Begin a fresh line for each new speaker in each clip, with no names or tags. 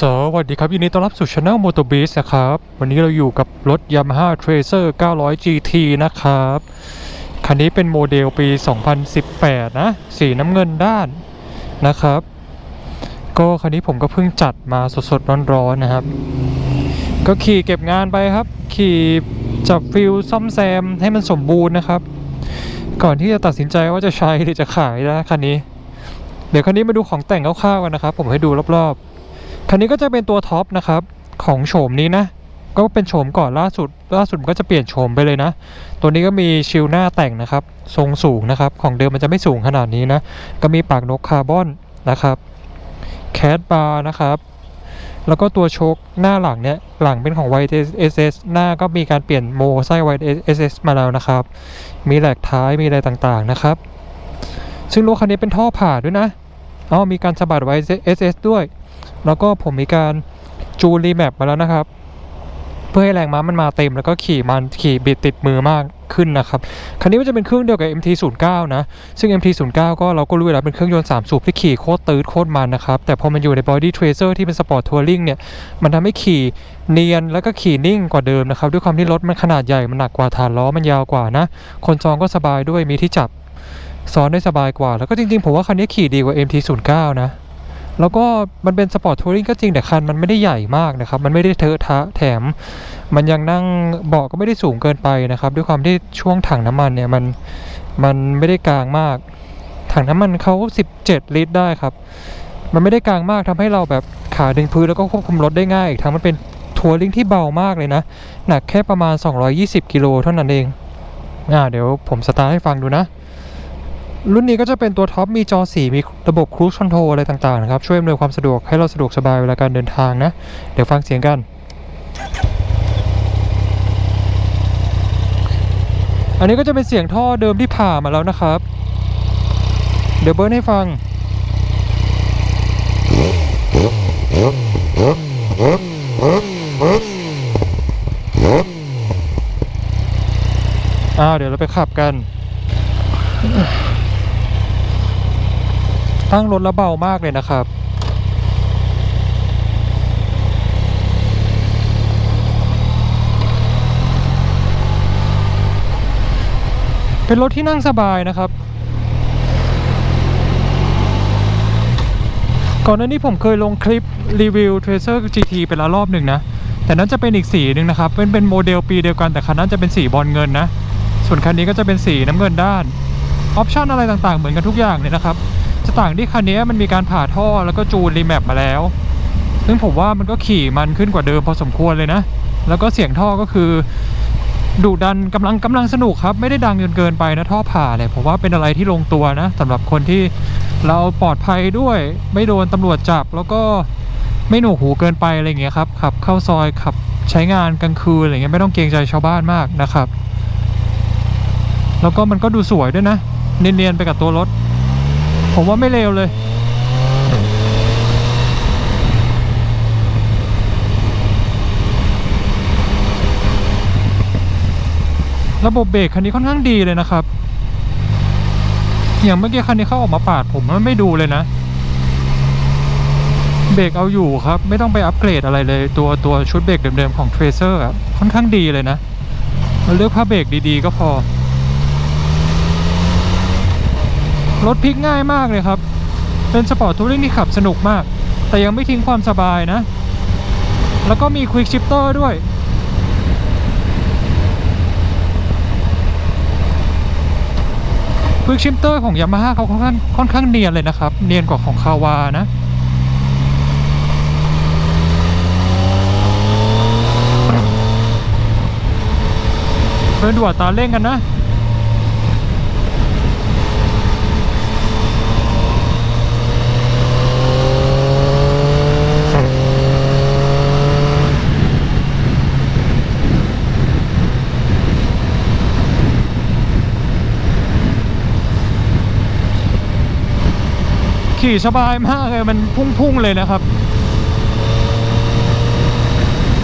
สวัสดีครับยินดีต้อนรับสู่ช anel m o t o b e a s นะครับ วันนี้เราอยู่กับรถ Yamaha Tracer 900 GT นะครับ คันนี้เป็นโมเดลปี 2018 นะ สีน้ำเงินด้านนะครับ ก็คันนี้ผมก็เพิ่งจัดมาสดๆ ร้อนๆ นะครับ ก็ขี่เก็บงานไปครับ ขี่จับฟิลซ่อมแซมให้มันสมบูรณ์นะครับ ก่อนที่จะตัดสินใจว่าจะใช้หรือจะขายนะคันนี้ เดี๋ยวคันนี้มาดูของแต่งคร่าวๆกันนะครับ ผมให้ดูรอบๆ คันนี้ก็จะเป็นตัวท็อปนะครับของโฉมนี้นะ ก็เป็นโฉมก่อนล่าสุด ล่าสุดก็จะเปลี่ยนโฉมไปเลยนะ ตัวนี้ก็มีชิลหน้าแต่งนะครับ ทรงสูงนะครับ ของเดิมมันจะไม่สูงขนาดนี้นะ ก็มีปากนกคาร์บอนนะครับแคดบาร์นะครับแล้วก็ตัวโชคหน้าหลังเนี่ยหลังเป็นของ White SS หน้าก็มีการเปลี่ยนโมไส้ White SS มาแล้วนะครับ มีแหลกท้ายมีอะไรต่างๆนะครับ ซึ่งรถคันนี้เป็นท่อผ่าด้วยนะอ๋อมีการสะบัดไว้ SS ด้วย แล้วก็ผมมีการจูนรีแมปมาแล้วนะครับ เพื่อให้แรงม้ามันมาเต็มแล้วก็ขี่มันขี่บิดติดมือมากขึ้นนะครับ คันนี้มันจะเป็นเครื่องเดียวกับ MT09 นะ ซึ่ง MT09 ก็เราก็รู้แล้วเป็นเครื่องยนต์3สูบที่ขี่โคตรตืดโคตรมันนะครับ แต่พอมันอยู่ใน Body Tracer ที่เป็นสปอร์ตทัวริงเนี่ย มันทำให้ขี่เนียนแล้วก็ขี่นิ่งกว่าเดิมนะครับ ด้วยความที่รถมันขนาดใหญ่ มันหนักกว่าฐานล้อมันยาวกว่านะ คนจองก็สบายด้วยมีที่จับซ้อนได้สบายกว่า แล้วก็จริงๆผมว่าคันนี้ขี่ดีกว่า MT09 นะ แล้วก็มันเป็นสปอร์ตทัวริงก็จริงแต่คันมันไม่ได้ใหญ่มากนะครับ มันไม่ได้เทอะทะแถม มันยังนั่งเบาะก็ไม่ได้สูงเกินไปนะครับ ด้วยความที่ช่วงถังน้ำมันเนี่ยมันมันไม่ได้กลางมาก ถังน้ำมันเขา 17 ลิตรได้ครับ มันไม่ได้กลางมากทำให้เราแบบขาดึงพื้นแล้วก็ควบคุมรถได้ง่ายอีกทั้งมันเป็นทัวริงที่เบามากเลยนะ หนักแค่ประมาณ 220 กิโลเท่านั้นเองอ่าเดี๋ยวผมสตาร์ทให้ฟังดูนะ รุ่นนี้ก็จะเป็นตัวท็อปมีจอสีมีระบบครู i คอนโทรอะไรต่างๆนะครับ ช่วยอำนวยความสะดวกให้เราสะดวกสบายเวลาการเดินทางนะ เดี๋ยวฟังเสียงกัน อันนี้ก็จะเป็นเสียงท่อเดิมที่ผ่ามาแล้วนะครับ เดี๋ยวเบิร์นให้ฟังอ้าวเดี๋ยวเราไปขับกัน ตั้งรถแล้วเบามากเลยนะครับ เป็นรถที่นั่งสบายนะครับ ก่อนหน้านี้ผมเคยลงคลิปรีวิว Tracer GT ไปแล้วรอบหนึ่งนะ แต่นั้นจะเป็นอีกสีหนึ่งนะครับ เป็นเป็นโมเดลปีเดียวกันแต่คันนั้นจะเป็นสีบอลเงินนะ ส่วนคันนี้ก็จะเป็นสีน้ำเงินด้านออปชันอะไรต่างๆ เหมือนกันทุกอย่างเลยนะครับ จะต่างที่คันนี้มันมีการผ่าท่อแล้วก็จูนรีแมปมาแล้ว ซึ่งผมว่ามันก็ขี่มันขึ้นกว่าเดิมพอสมควรเลยนะ แล้วก็เสียงท่อก็คือดุดันกำลังกำลังสนุกครับ ไม่ได้ดังจนเกินไปนะท่อผ่าเนี่ยผมว่าเป็นอะไรที่ลงตัวนะสำหรับคนที่เราปลอดภัยด้วย ไม่โดนตำรวจจับ แล้วก็ไม่หนวกหูเกินไปอะไรอย่างเงี้ยครับขับเข้าซอยขับใช้งานกลางคืนอะไรเงี้ยไม่ต้องเกรงใจชาวบ้านมากนะครับ แล้วก็มันก็ดูสวยด้วยนะ เนียนๆไปกับตัวรถ ผมว่าไม่เลวเลย ระบบเบรกคันนี้ค่อนข้างดีเลยนะครับ อย่างเมื่อกี้คันนี้เข้าออกมาปาดผมมันไม่ดูเลยนะ เบรกเอาอยู่ครับ ไม่ต้องไปอัปเกรดอะไรเลย ตัวตัวชุดเบรกเดิมๆของ Tracer อะค่อนข้างดีเลยนะ เลือกผ้าเบรกดีๆ ก็พอ รถพลิกง่ายมากเลยครับ เป็นสปอร์ตทัวริงที่ขับสนุกมาก แต่ยังไม่ทิ้งความสบายนะ แล้วก็มีควิกชิปเตอร์ด้วย ควิกชิปเตอร์ของยามาฮ่าเขาค่อนข้างค่อนข้างเนียนเลยนะครับ เนียนกว่าของคาวานะเพื่อนดูอัตราเร่งกันนะ ขี่สบายมากเลยมันพุ่งๆเลยนะครับ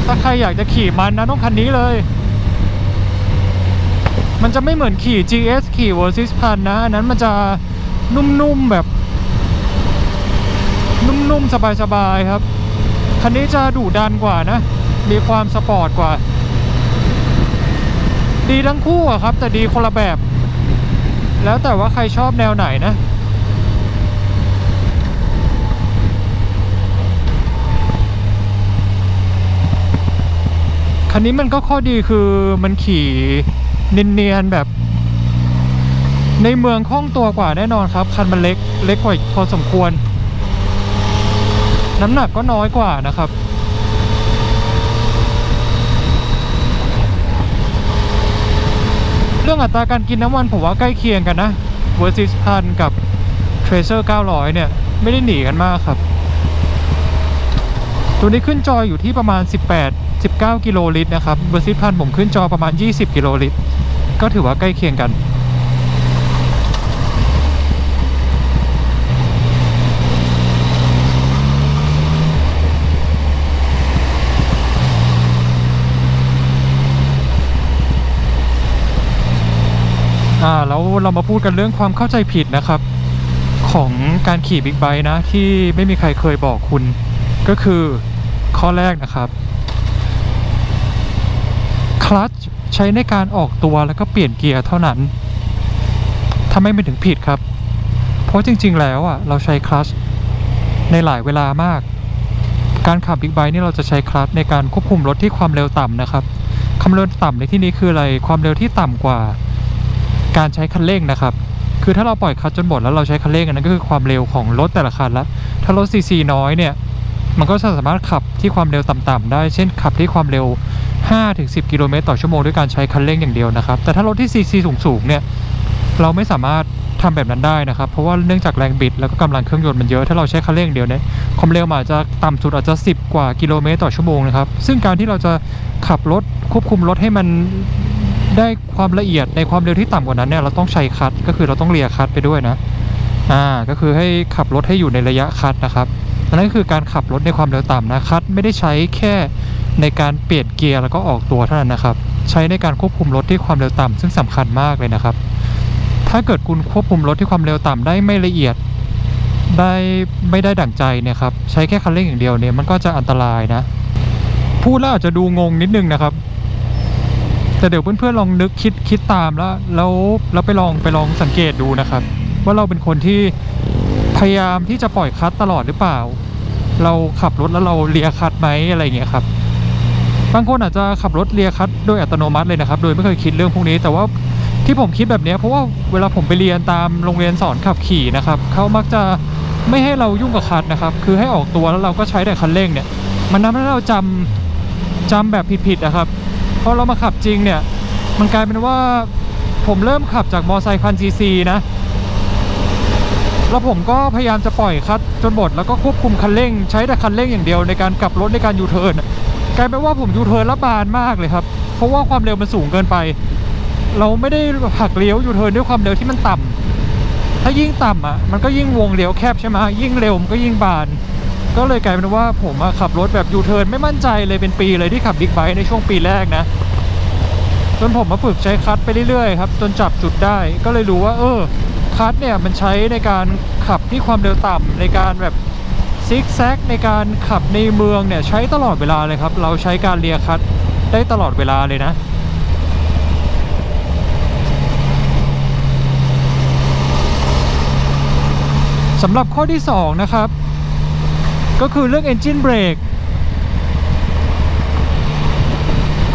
ถ้าใครอยากจะขี่มันนะต้องคันนี้เลย มันจะไม่เหมือนขี่ GS ขี่ Versys พันนะอันนั้นมันจะนุ่มๆแบบ นุ่มๆ สบายๆครับ คันนี้จะดุดันกว่านะ มีความสปอร์ตกว่า ดีทั้งคู่อะครับ แต่ดีคนละแบบ แล้วแต่ว่าใครชอบแนวไหนนะ คันนี้มันก็ข้อดีคือมันขี่เนียนๆแบบ ในเมืองคล่องตัวกว่าแน่นอนครับ คันมันเล็กเล็กกว่าพอสมควร น้ำหนักก็น้อยกว่านะครับเรื่องอัตราการกินน้ำมันผมว่าใกล้เคียงกันนะ Versys พันกับ Tracer 900 เนี่ย ไม่ได้หนีกันมากครับ ตัวนี้ขึ้นจออยู่ที่ประมาณ 18 19 กิโลลิตรนะครับ Versys พันผมขึ้นจอประมาณ 20 กิโลลิตร ก็ถือว่าใกล้เคียงกันอ่าแล้วเรามาพูดกันเรื่องความเข้าใจผิดนะครับ ของการขี่บิ๊กไบค์นะ ที่ไม่มีใครเคยบอกคุณ ก็คือข้อแรกนะครับ คลัตช์ใช้ในการออกตัวแล้วก็เปลี่ยนเกียร์เท่านั้นทำให้ไม่ถึงผิดครับ เพราะจริงๆ แล้วอะเราใช้คลัตช์ในหลายเวลามาก การขับบิ๊กไบค์นี่เราจะใช้คลัตช์ในการควบคุมรถที่ความเร็วต่ำนะครับความเร็วต่ำในที่นี้คืออะไรความเร็วที่ต่ำกว่า การใช้คันเร่งนะครับ คือถ้าเราปล่อยคลัตช์จนหมดแล้วเราใช้คันเร่งอันนั้นก็คือความเร็วของรถแต่ละคันละถ้ารถซีซีน้อยเนี่ยมันก็จะสามารถขับที่ความเร็วต่ำๆได้ เช่นขับที่ความเร็ว 5-10 กิโลเมตรต่อชั่วโมงด้วยการใช้คันเร่งอย่างเดียวนะครับ แต่ถ้ารถที่ซีซีสูงๆเนี่ยเราไม่สามารถทำแบบนั้นได้นะครับ เพราะว่าเนื่องจากแรงบิดแล้วก็กำลังเครื่องยนต์มันเยอะ ถ้าเราใช้คันเร่งเดียวเนี่ยความเร็วมันอาจจะต่ำสุดอาจจะ 10 กว่ากิโลเมตรต่อชั่วโมงนะครับ ซึ่งการที่เราจะขับรถควบคุมรถให้มันได้ความละเอียดในความเร็วที่ต่ำกว่านั้นเนี่ยเราต้องใช้คัทก็คือเราต้องเลียคัทไปด้วยนะอ่าก็คือให้ขับรถให้อยู่ในระยะคัทนะครับนนั้นก็คือการขับรถในความเร็วต่ำนะคัทไม่ได้ใช้แค่ ในการเปลี่ยนเกียร์แล้วก็ออกตัวเท่านั้นนะครับ ใช้ในการควบคุมรถที่ความเร็วต่ำซึ่งสำคัญมากเลยนะครับ ถ้าเกิดคุณควบคุมรถที่ความเร็วต่ำได้ไม่ละเอียด ได้ไม่ได้ดั่งใจเนี่ยครับใช้แค่คันเร่งอย่างเดียวเนี่ยมันก็จะอันตรายนะพูดแล้วอาจจะดูงงนิดนึงนะครับ แต่เดี๋ยวเพื่อนๆลองนึกคิดคิดตามแล้วแล้วแล้วไปลองไปลองสังเกตดูนะครับ ว่าเราเป็นคนที่พยายามที่จะปล่อยคลัตช์ตลอดหรือเปล่า เราขับรถแล้วเราเลียคลัตช์ไหมอะไรอย่างเงี้ยครับ บางคนอาจจะขับรถเลียคลัตช์โดยอัตโนมัติเลยนะครับ โดยไม่เคยคิดเรื่องพวกนี้ แต่ว่าที่ผมคิดแบบนี้เพราะว่าเวลาผมไปเรียนตามโรงเรียนสอนขับขี่นะครับเขามักจะไม่ให้เรายุ่งกับคลัตช์นะครับ คือให้ออกตัวแล้วเราก็ใช้แต่คันเร่งเนี่ย มันทำให้เราจำจำแบบผิดๆนะครับพอเรามาขับจริงเนี่ย มันกลายเป็นว่าผมเริ่มขับจากมอไซค์พันซีซีนะ แล้วผมก็พยายามจะปล่อยคลัตช์จนหมดแล้วก็ควบคุมคันเร่ง ใช้แต่คันเร่งอย่างเดียวในการกลับรถในการยูเทิร์น ลายเป็นว่าผมยูเทิร์นล้วบานมากเลยครับ เพราะว่าความเร็วมันสูงเกินไป เราไม่ได้หักเลี้ยวยูเทิร์นด้วยความเร็วที่มันต่ำถ้ายิ่งต่ำอะมันก็ยิ่งวงเลี้ยวแคบใช่ไหมยิ่งเร็วมันก็ยิ่งบาน ก็เลยกลายเป็นว่าผมขับรถแบบยูเทิร์นไม่มั่นใจเลยเป็นปีเลยที่ขับบิ๊กไบค์ในช่วงปีแรกนะจนผมมาฝึกใช้คัตไปเรื่อยๆครับจนจับจุดได้ก็เลยรู้ว่า เออคัตเนี่ยมันใช้ในการขับที่ความเร็วต่ำในการแบบ ซิกแซกในการขับในเมืองเนี่ยใช้ตลอดเวลาเลยครับ เราใช้การเลียคลัตช์ได้ตลอดเวลาเลยนะสำหรับข้อที่ 2 นะครับ ก็คือเรื่อง Engine Brake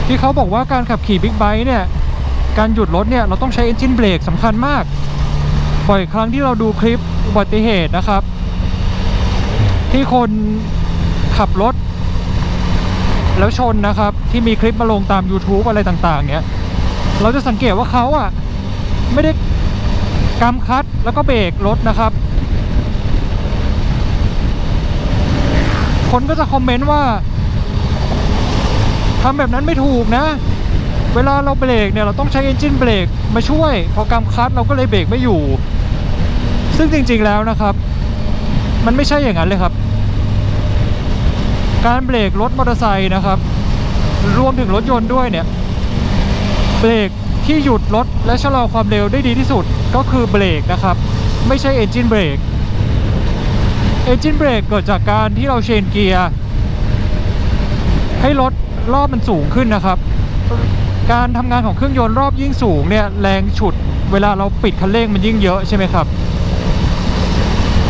ที่เขาบอกว่าการขับขี่บิ๊กไบค์เนี่ย การหยุดรถเนี่ย เราต้องใช้ Engine Brake สำคัญมาก บ่อยครั้งที่เราดูคลิปอุบัติเหตุนะครับ ที่คนขับรถ แล้วชนนะครับ ที่มีคลิปมาลงตาม YouTube อะไรต่าง ๆ เนี่ยเราจะสังเกตว่าเขาอะไม่ได้กำคัดแล้วก็เบรกรถนะครับ คนก็จะคอมเมนต์ว่าทำแบบนั้นไม่ถูกนะ เวลาเราเบรกเนี่ยเราต้องใช้ engine เบรกมาช่วย พอกำคัดเราก็เลยเบรกไม่อยู่ ซึ่งจริงๆแล้วนะครับ มันไม่ใช่อย่างนั้นเลยครับ การเบรกรถมอเตอร์ไซค์นะครับ รวมถึงรถยนต์ด้วยเนี่ยเบรกที่หยุดรถและชะลอความเร็วได้ดีที่สุดก็คือเบรกนะครับ ไม่ใช่ engine เบรกเอนจินเบรกเกิดจากการที่เราเชนเกียร์ให้รถรอบมันสูงขึ้นนะครับ การทำงานของเครื่องยนต์รอบยิ่งสูงเนี่ยแรงฉุดเวลาเราปิดคันเร่งมันยิ่งเยอะใช่ไหมครับ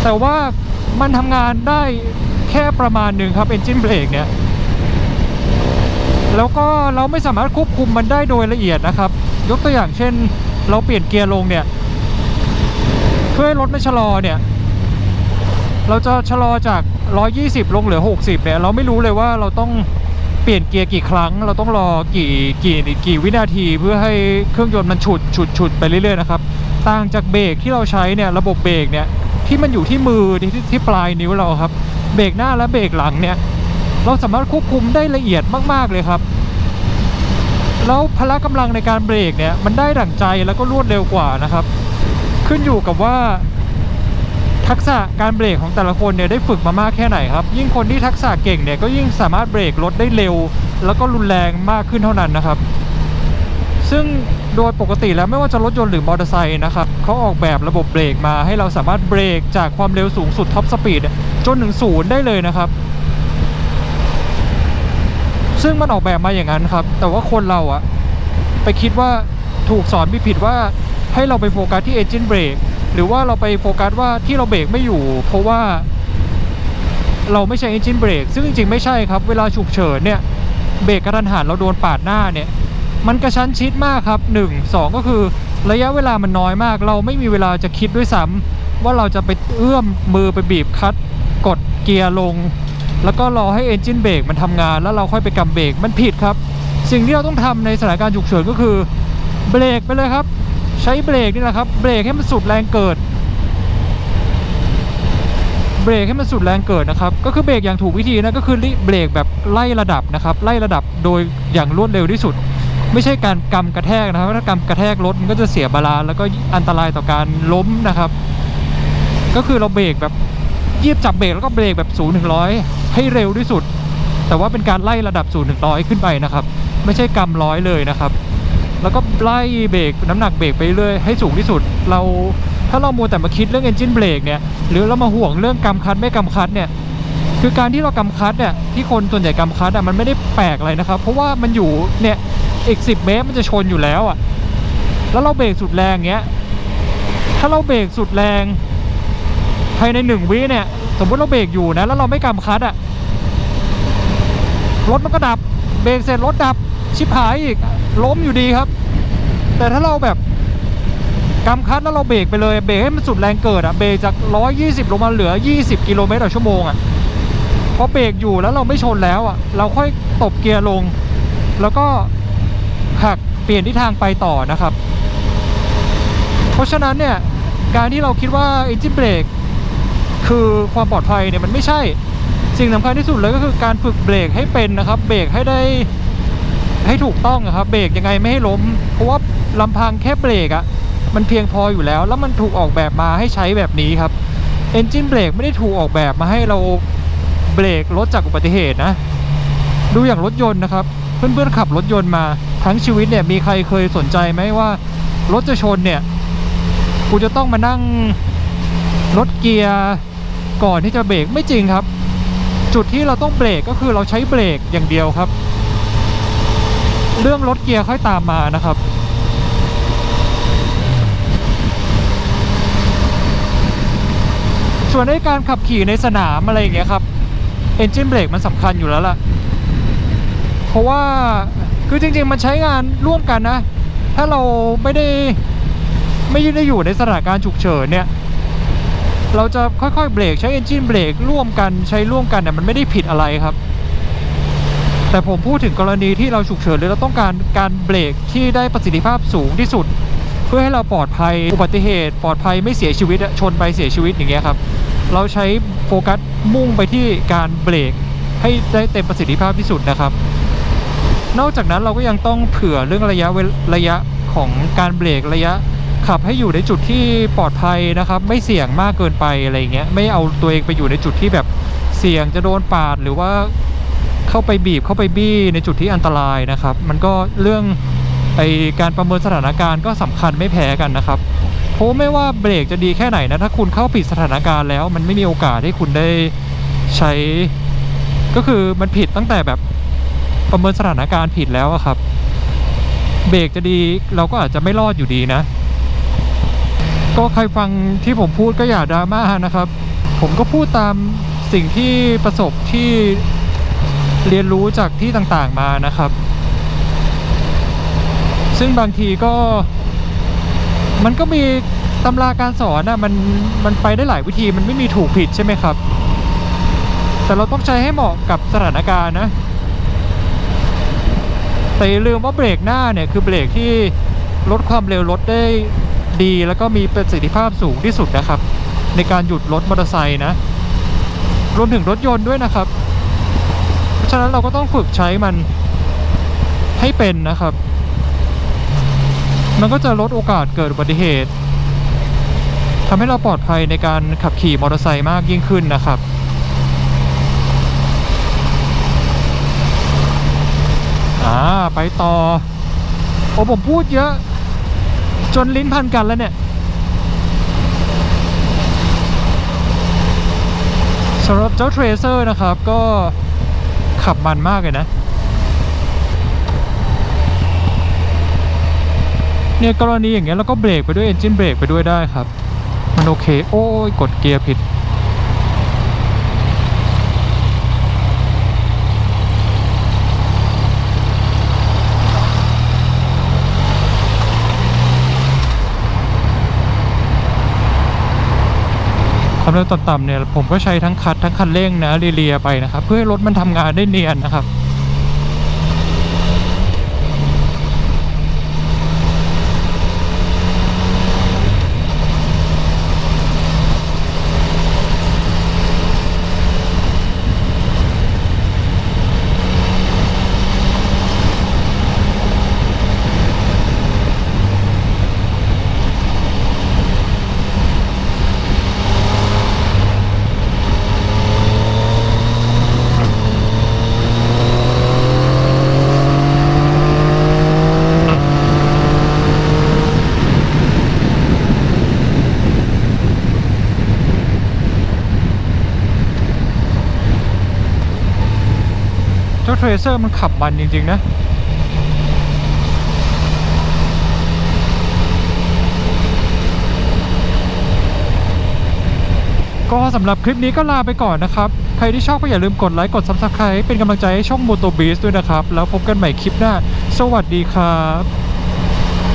แต่ว่ามันทำงานได้ แค่ประมาณหนึ่งครับ engine brake เนี่ยแล้วก็เราไม่สามารถควบคุมมันได้โดยละเอียดนะครับ ยกตัวอย่างเช่น เราเปลี่ยนเกียร์ลงเนี่ยเพื่อให้รถไม่ชะลอเนี่ย เราจะชะลอจาก 120 ลงเหลือ 60 เนี่ย เราไม่รู้เลยว่าเราต้องเปลี่ยนเกียร์กี่ครั้ง เราต้องรอกี่กี่กี่วินาทีเพื่อให้เครื่องยนต์มันฉุดฉุดฉุดไปเรื่อยๆนะครับ ต่างจากเบรกที่เราใช้เนี่ยระบบเบรกเนี่ยที่มันอยู่ที่มือที่ที่ปลายนิ้วเราครับ เบรกหน้าและเบรกหลังเนี่ย เราสามารถควบคุมได้ละเอียดมาก ๆ เลยครับ แล้วพละกำลังในการเบรกเนี่ยมันได้ดั่งใจแล้วก็รวดเร็วกว่านะครับ ขึ้นอยู่กับว่า ทักษะการเบรกของแต่ละคนเนี่ยได้ฝึกมามากแค่ไหนครับ ยิ่งคนที่ทักษะเก่งเนี่ยก็ยิ่งสามารถเบรกรถได้เร็ว แล้วก็รุนแรงมากขึ้นเท่านั้นนะครับ ซึ่ง โดยปกติแล้วไม่ว่าจะรถยนต์หรือมอเตอร์ไซค์นะครับเขาออกแบบระบบเบรกมาให้เราสามารถเบรกจากความเร็วสูงสุดท็อปสปีดจนถึงศูนย์ได้เลยนะครับ ซึ่งมันออกแบบมาอย่างนั้นครับ แต่ว่าคนเราอะไปคิดว่าถูกสอนผิดว่าให้เราไปโฟกัสที่ engine brake หรือว่าเราไปโฟกัสว่าที่เราเบรกไม่อยู่ เพราะว่า เราไม่ใช่ engine brake ซึ่งจริงๆไม่ใช่ครับ เวลาฉุกเฉินเนี่ยเบรกกระทันหันเราโดนปาดหน้าเนี่ย มันกระชั้นชิดมากครับ 1 2 ก็คือระยะเวลามันน้อยมาก เราไม่มีเวลาจะคิดด้วยซ้ำว่าเราจะไปเอื้อมมือไปบีบคลัตช์กดเกียร์ลง แล้วก็รอให้ engine brake มันทำงาน แล้วเราค่อยไปกำเบรกมันผิดครับ สิ่งที่เราต้องทำในสถานการณ์ฉุกเฉินก็คือเบรกไปเลยครับ ใช้เบรกนี่แหละครับเบรกให้มันสุดแรงเกิดเบรกให้มันสุดแรงเกิดนะครับ ก็คือเบรกอย่างถูกวิธีนะก็คือเบรกแบบไล่ระดับนะครับ ไล่ระดับโดยอย่างรวดเร็วที่สุด ไม่ใช่การกำกระแทกนะครับถ้ากำกระแทกรถมันก็จะเสียบาลานแล้วก็อันตรายต่อการล้มนะครับ ก็คือเราเบรกแบบยีบจับเบรกแล้วก็เบรกแบบ0ูนย์ถึงร้อยให้เร็วที่สุด แต่ว่าเป็นการไล่ระดับ0ูนย์ถึงร้อยขึ้นไปนะครับ ไม่ใช่กำร้อยเลยนะครับ แล้วก็ไล่เบรกน้ำหนักเบรกไปเรื่อยให้สูงที่สุด เราถ้าเรามัวแต่มาคิดเรื่อง engine brake เนี่ยหรือเรามาห่วงเรื่องกำคัดไม่กำคัดเนี่ยคือการที่เรากำคัดเนี่ยที่คนส่วนใหญ่กำคัดอะมันไม่ได้แปลกอะไรนะครับ เพราะว่ามันอยู่เนี่ย อีก10เมตรมันจะชนอยู่แล้วอะ แล้วเราเบรกสุดแรงเงี้ย ถ้าเราเบรกสุดแรง ภายในหนึ่งวิเนี่ย สมมติเราเบรกอยู่นะ แล้วเราไม่กำคัดอะ รถมันก็ดับ เบรกเสร็จรถดับ ชิบหายอีก ล้มอยู่ดีครับ แต่ถ้าเราแบบกำคัดแล้วเราเบรกไปเลย เบรกให้มันสุดแรงเกิดอะ เบรกจาก120ลงมาเหลือ20กิโลเมตรต่อชั่วโมงอะพอเบรกอยู่แล้วเราไม่ชนแล้วอะ เราค่อยตบเกียร์ลง แล้วก็ หักเปลี่ยนทิศทางไปต่อนะครับ เพราะฉะนั้นเนี่ยการที่เราคิดว่า engine brake คือความปลอดภัยเนี่ยมันไม่ใช่ สิ่งสำคัญที่สุดเลยก็คือการฝึกเบรกให้เป็นนะครับ เบรกให้ได้ให้ถูกต้องอะครับเบรกยังไงไม่ให้ล้ม เพราะว่าลำพังแค่เบรกอะมันเพียงพออยู่แล้ว แล้วมันถูกออกแบบมาให้ใช้แบบนี้ครับ engine brake ไม่ได้ถูกออกแบบมาให้เราเบรกรถจากอุบัติเหตุนะ ดูอย่างรถยนต์นะครับ เพื่อนๆขับรถยนต์มา ทั้งชีวิตเนี่ยมีใครเคยสนใจไหมว่ารถจะชนเนี่ยกูจะต้องมานั่งรถเกียร์ก่อนที่จะเบรกไม่จริงครับ จุดที่เราต้องเบรกก็คือเราใช้เบรกอย่างเดียวครับ เรื่องรถเกียร์ค่อยตามมานะครับส่วนในการขับขี่ในสนามอะไรอย่างเงี้ยครับ engine brake มันสำคัญอยู่แล้วล่ะ เพราะว่า คือจริงๆมันใช้งานร่วมกันนะ ถ้าเราไม่ได้ไม่ได้อยู่ในสถานการณ์ฉุกเฉินเนี่ย เราจะค่อยๆเบรกใช้ engine brake ร่วมกันใช้ร่วมกันเนี่ยมันไม่ได้ผิดอะไรครับ แต่ผมพูดถึงกรณีที่เราฉุกเฉินหรือเราต้องการการเบรกที่ได้ประสิทธิภาพสูงที่สุด เพื่อให้เราปลอดภัยอุบัติเหตุ ปลอดภัยไม่เสียชีวิตชนไปเสียชีวิตอย่างเงี้ยครับ เราใช้โฟกัสมุ่งไปที่การเบรกให้ได้เต็มประสิทธิภาพที่สุดนะครับ นอกจากนั้นเราก็ยังต้องเผื่อเรื่องระยะเวลระยะของการเบรกระยะขับให้อยู่ในจุดที่ปลอดภัยนะครับ ไม่เสี่ยงมากเกินไปอะไรเงี้ยไม่เอาตัวเองไปอยู่ในจุดที่แบบเสี่ยงจะโดนปาดหรือว่าเข้าไปบีบเข้าไปบี้ในจุดที่อันตรายนะครับ มันก็เรื่องไอการประเมินสถานการณ์ก็สำคัญไม่แพ้กันนะครับเพราะไม่ว่าเบรกจะดีแค่ไหนนะถ้าคุณเข้าผิดสถานการณ์แล้ว มันไม่มีโอกาสให้คุณได้ใช้ ก็คือมันผิดตั้งแต่แบบ ประเมินสถานการณ์ผิดแล้วอะครับ เบรกจะดีเราก็อาจจะไม่รอดอยู่ดีนะ ก็ใครฟังที่ผมพูดก็อย่าดราม่านะครับ ผมก็พูดตามสิ่งที่ประสบที่เรียนรู้จากที่ต่างๆมานะครับ ซึ่งบางทีก็ มันก็มีตำราการสอนนะมันมันไปได้หลายวิธีมันไม่มีถูกผิดใช่ไหมครับ แต่เราต้องใช้ให้เหมาะกับสถานการณ์นะ แต่อย่าลืมว่าเบรกหน้าเนี่ยคือเบรกที่ลดความเร็วรถได้ดี แล้วก็มีประสิทธิภาพสูงที่สุดนะครับ ในการหยุดรถมอเตอร์ไซค์นะรวมถึงรถยนต์ด้วยนะครับ เพราะฉะนั้นเราก็ต้องฝึกใช้มันให้เป็นนะครับ มันก็จะลดโอกาสเกิดอุบัติเหตุทำให้เราปลอดภัยในการขับขี่มอเตอร์ไซค์มากยิ่งขึ้นนะครับ อ่าไปต่อ โอ้ผมพูดเยอะ จนลิ้นพันกันแล้วเนี่ยสำหรับเจ้าเทรเซอร์นะครับก็ขับมันมากเลยนะ เนี่ยกรณีอย่างเงี้ยเราก็เบรกไปด้วยเอนจินเบรกไปด้วยได้ครับ มันโอเค โอ้ยกดเกียร์ผิด ความเร็วต่ำๆเนี่ยผมก็ใช้ทั้งคัดทั้งคันเร่งนะเลียๆไปนะครับ เพื่อให้รถมันทำงานได้เนียนนะครับ เจ้าเทรเซอร์มันขับมันจริง ๆ นะก็สำหรับคลิปนี้ก็ลาไปก่อนนะครับ ใครที่ชอบก็อย่าลืมกดไลค์ กด Subscribe เป็นกำลังใจให้ช่อง Moto Beast ด้วยนะครับ แล้วพบกันใหม่คลิปหน้า สวัสดีครับ